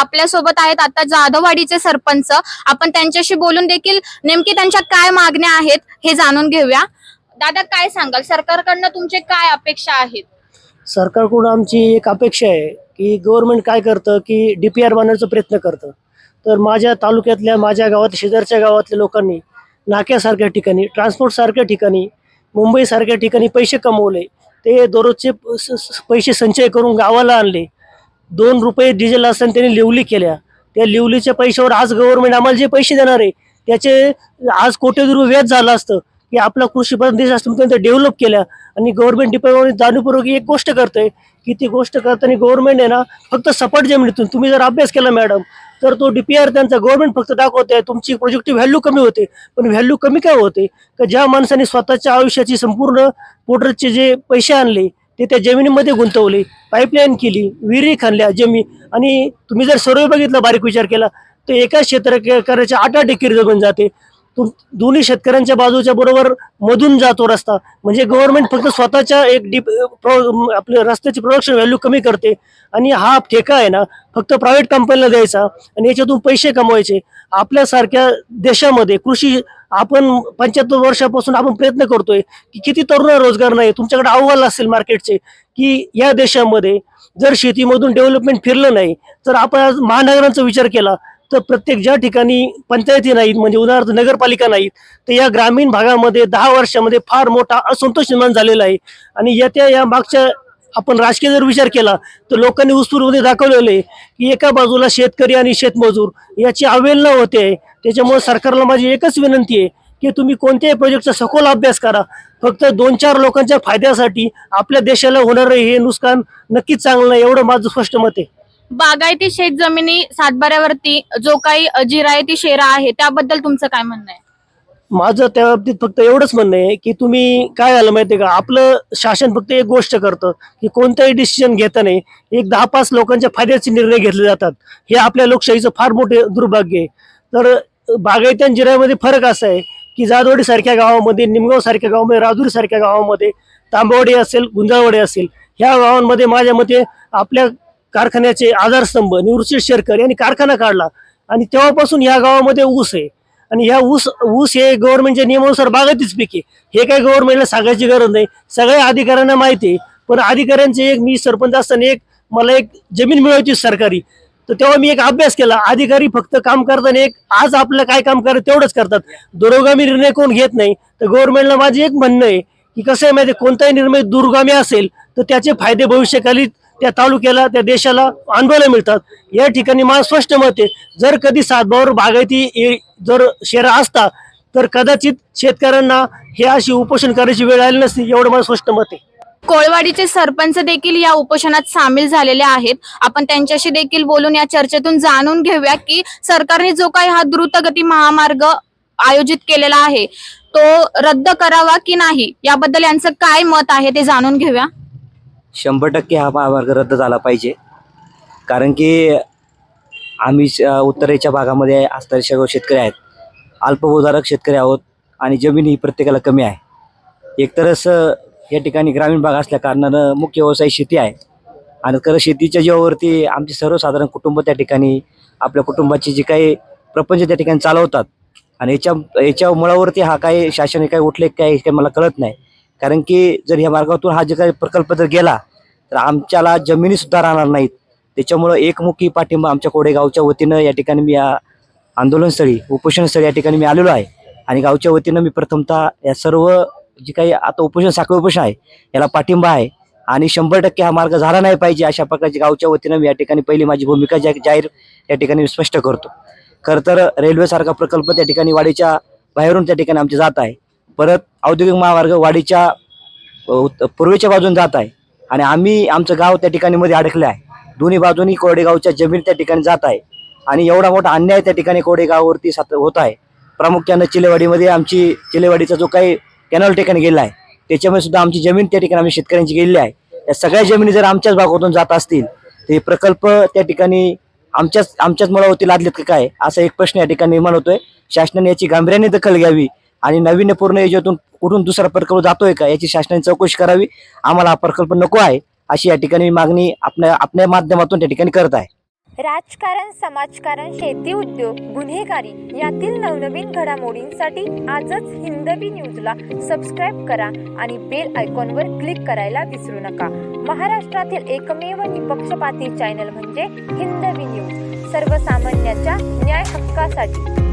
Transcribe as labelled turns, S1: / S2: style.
S1: आपल्यासोबत आहेत आता जाधववाडीचे सरपंच. आपण त्यांच्याशी बोलून देखील नेमकी त्यांच्या काय मागण्या आहेत हे जाणून घेऊया. दादा काय सांगाल? सरकारकडनं तुमचे काय अपेक्षा आहेत?
S2: सरकारकडून आमची एक अपेक्षा आहे की गव्हर्नमेंट काय करतं की डी पी आर बनवण्याचा प्रयत्न करतं. तर माझ्या तालुक्यातल्या माझ्या गावात शेजारच्या गावातल्या लोकांनी नाक्यासारख्या ठिकाणी ट्रान्सपोर्टसारख्या ठिकाणी मुंबईसारख्या ठिकाणी पैसे कमवले. ते दररोजचे पैसे संचय करून गावाला आणले. दोन रुपये डिझेल असताना त्यांनी लिवली केल्या. त्या लिवलीच्या पैशावर आज गव्हर्नमेंट आम्हाला जे पैसे देणार आहे त्याचे आज कोटी रुपये व्याज झालं असतं. की आपला कृषी प्रधान देश असतो त्यांनी डेव्हलप केल्या. आणि गव्हर्नमेंट डिपार्टमेंट जाणीवपूर्वक एक गोष्ट करतंय की ती गोष्ट करताना गव्हर्नमेंट आहे ना फक्त सपाट जमिनीतून. तुम्ही जर अभ्यास केला मॅडम तर तो डीपीआर त्यांचा गव्हर्नमेंट फक्त दाखवते तुमची प्रोजेक्टची व्हॅल्यू कमी होते. पण व्हॅल्यू कमी काय होते? का ज्या माणसाने स्वतःच्या आयुष्याची संपूर्ण पोटरचे जे पैसे आणले ते त्या जमिनीमध्ये गुंतवले पाईपलाईन केली विहिरी खाणल्या जमी आणि तुम्ही जर सर्व बघितलं बारीक विचार केला तर एका शेतकऱ्याच्या आठ आठ एकर जमीन जाते. दोन्ही शेतकऱ्यांच्या बाजूच्या बरोबर मधून जातो रस्ता. म्हणजे गव्हर्नमेंट फक्त स्वतःच्या एक डीप प्रो आपल्या रस्त्याची प्रोडक्शन व्हॅल्यू कमी करते. आणि हा ठेका आहे ना फक्त प्रायव्हेट कंपनीला द्यायचा आणि याच्यातून पैसे कमवायचे. आपल्यासारख्या देशामध्ये कृषी आपण पंच्याहत्तर वर्षापासून आपण प्रयत्न करतोय की किती तरुण रोजगार नाही तुमच्याकडे अहवाल असेल मार्केटचे की या देशामध्ये जर शेतीमधून डेव्हलपमेंट फिरलं नाही तर आपण आज महानगरांचा विचार केला तर प्रत्येक ज्या ठिकाणी पंचायती नाहीत म्हणजे उदाहरणार्थ नगरपालिका नाहीत तर या ग्रामीण भागामध्ये दहा वर्षामध्ये फार मोठा असंतोष निर्माण झालेला आहे. आणि येत्या या मागच्या आपण राजकीय जर विचार केला तर लोकांनी उत्स्फूर्तपणे दाखवलेलं आहे की एका बाजूला शेतकरी आणि शेतमजूर याची अवहेलना होते. त्याच्यामुळे सरकारला माझी एकच विनंती आहे की तुम्ही कोणत्याही प्रोजेक्टचा सखोल अभ्यास करा. फक्त दोन चार लोकांच्या फायद्यासाठी आपल्या देशाला होणारं हे नुकसान नक्कीच चांगलं नाही एवढं माझं स्पष्ट मत आहे.
S1: बागायती शेत जमिनी सातबाऱ्यावरती जो काही जिरायती शेरा आहे त्याबद्दल तुमचं काय म्हणणं आहे?
S2: माझं त्या बाबतीत फक्त एवढंच म्हणणं आहे की तुम्ही काय झालं माहितीये का? आपलं शासन फक्त एक गोष्ट करतं की कोणताही डिसिजन घेताना एक दहा पाच लोकांच्या फायद्याचे निर्णय घेतले जातात. हे आपल्या लोकशाहीचं फार मोठे दुर्भाग्य आहे. तर बागायती आणि फरक असा आहे की जादवाडी सारख्या गावामध्ये निमगाव सारख्या गावामध्ये राजुरी सारख्या गावामध्ये तांबवाडी असेल गुंजाळवाडी असेल ह्या गावांमध्ये माझ्या मते आपल्या कारखान्याचे आधारस्तंभ निवृत्ती शेरकर यांनी कारखाना काढला आणि तेव्हापासून ह्या गावामध्ये ऊस आहे. आणि ह्या ऊस ऊस हे गव्हर्नमेंटच्या नियमानुसार बागायतीच पीक आहे. हे काही गव्हर्नमेंटला सांगायची गरज नाही. सगळ्या अधिकाऱ्यांना माहिती आहे. पण अधिकाऱ्यांचे एक मी सरपंच असताना एक मला एक जमीन मिळवायची सरकारी. तर तेव्हा मी एक अभ्यास केला. अधिकारी फक्त काम करताना एक आज आपलं काय काम करत तेवढंच करतात. दुरोगामी निर्णय कोण घेत नाही. तर गव्हर्नमेंटला माझे एक म्हणणं आहे की कसं आहे माहिती आहे, कोणताही निर्णय दुर्गामी असेल तर त्याचे फायदे भविष्यकाली त्या तालुक्याला त्या देशाला अनुभवायला मिळतात. या ठिकाणी माझं स्पष्ट मत आहे जर कधी सातबावर बागायती जर शेरा असता तर कदाचित शेतकऱ्यांना हे अशी उपोषण करायची वेळ आली नसती एवढं माझं स्पष्ट मत आहे.
S1: कोळवाडीचे सरपंच देखील या उपोषणात सामील झालेले आहेत. आपण त्यांच्याशी देखील बोलून या चर्चेतून जाणून घेऊया की सरकारने जो काही हा द्रुतगती महामार्ग आयोजित केलेला आहे तो रद्द करावा की नाही? याबद्दल यांचं काय मत आहे ते जाणून घेऊया.
S3: शंभर टक्के हा महामार्ग रद्द झाला पाहिजे. कारण की आम्ही श- उत्तरेच्या भागामध्ये असणारे सर्व शेतकरी आहेत. अल्पभूधारक शेतकरी आहोत आणि जमीन ही प्रत्येकाला कमी आहे. एकतरच या ठिकाणी ग्रामीण भाग असल्या कारणानं मुख्य व्यवसाय शेती आहे. आणि खरं शेतीच्या जीवावरती आमचे सर्वसाधारण कुटुंब त्या ठिकाणी आपल्या कुटुंबाची जी काही प्रपंच त्या ठिकाणी चालवतात. आणि याच्या याच्या मुळावरती हा काही शासन काही उठले काही हे काही मला कळत नाही. कारण की जर या मार्गातून हा जे काही प्रकल्प जर गेला तर आमच्याला जमिनी सुद्धा राहणार नाहीत. त्याच्यामुळं एकमुखी पाठिंबा आमच्या कोडेगावच्या वतीनं या ठिकाणी मी या आंदोलनस्थळी उपोषणस्थळी या ठिकाणी मी आलेलो आहे. आणि गावच्या वतीनं मी प्रथमतः या सर्व जी काही आता उपोषण साखळी उपोषण आहे याला पाठिंबा आहे. आणि शंभर टक्के हा मार्ग झाला नाही पाहिजे अशा प्रकारची गावच्या वतीनं मी या ठिकाणी पहिली माझी भूमिका जा जाहीर या ठिकाणी मी स्पष्ट करतो. खरं तर रेल्वेसारखा प्रकल्प त्या ठिकाणी वाडीच्या बाहेरून त्या ठिकाणी आमचे जात आहे. परत औद्योगिक महामार्ग वाडीच्या पूर्वेच्या बाजून जात आहे. आणि आम्ही आमचं गाव त्या ठिकाणी मध्ये अडकलं आहे. दोन्ही बाजूनी कोरडेगावच्या जमीन त्या ठिकाणी जात आहे. आणि एवढा मोठा अन्याय त्या ठिकाणी कोरडेगाववरती सात होत आहे. प्रामुख्यानं चिलेवाडीमध्ये आमची चिलेवाडीचा जो काही कॅनॉल ठिकाणी गेला आहे त्याच्यामुळे सुद्धा आमची जमीन त्या ठिकाणी आम्ही शेतकऱ्यांची गेलेली आहे. या सगळ्या जमिनी जर आमच्याच भागातून जात असतील तर हे प्रकल्प त्या ठिकाणी आमच्याच आमच्याच मुळावरती लादलेत का काय असा एक प्रश्न या ठिकाणी निर्माण होतोय. शासनाने याची गांभीर्याने दखल घ्यावी आणि नाविन्यपूर्ण योजनेतून कुठून दुसरा प्रकल्प जातोय का याची शासनाने चौकशी करावी. आम्हाला हा प्रकल्प नको आहे अशी या ठिकाणी मागणी आपल्या आपल्या माध्यमातून त्या ठिकाणी करत आहे.
S4: राजकारण समाजकारण शेती उद्योग गुन्हेगारी यातील नवनवीन घडामोडींसाठी आजच हिंदवी न्यूजला सबस्क्राईब करा आणि बेल आयकॉनवर क्लिक करायला विसरू नका. महाराष्ट्रातील एकमेव निपक्षपाती चॅनल म्हणजे हिंदवी न्यूज सर्वसामान्यांच्या न्याय हक्कासाठी.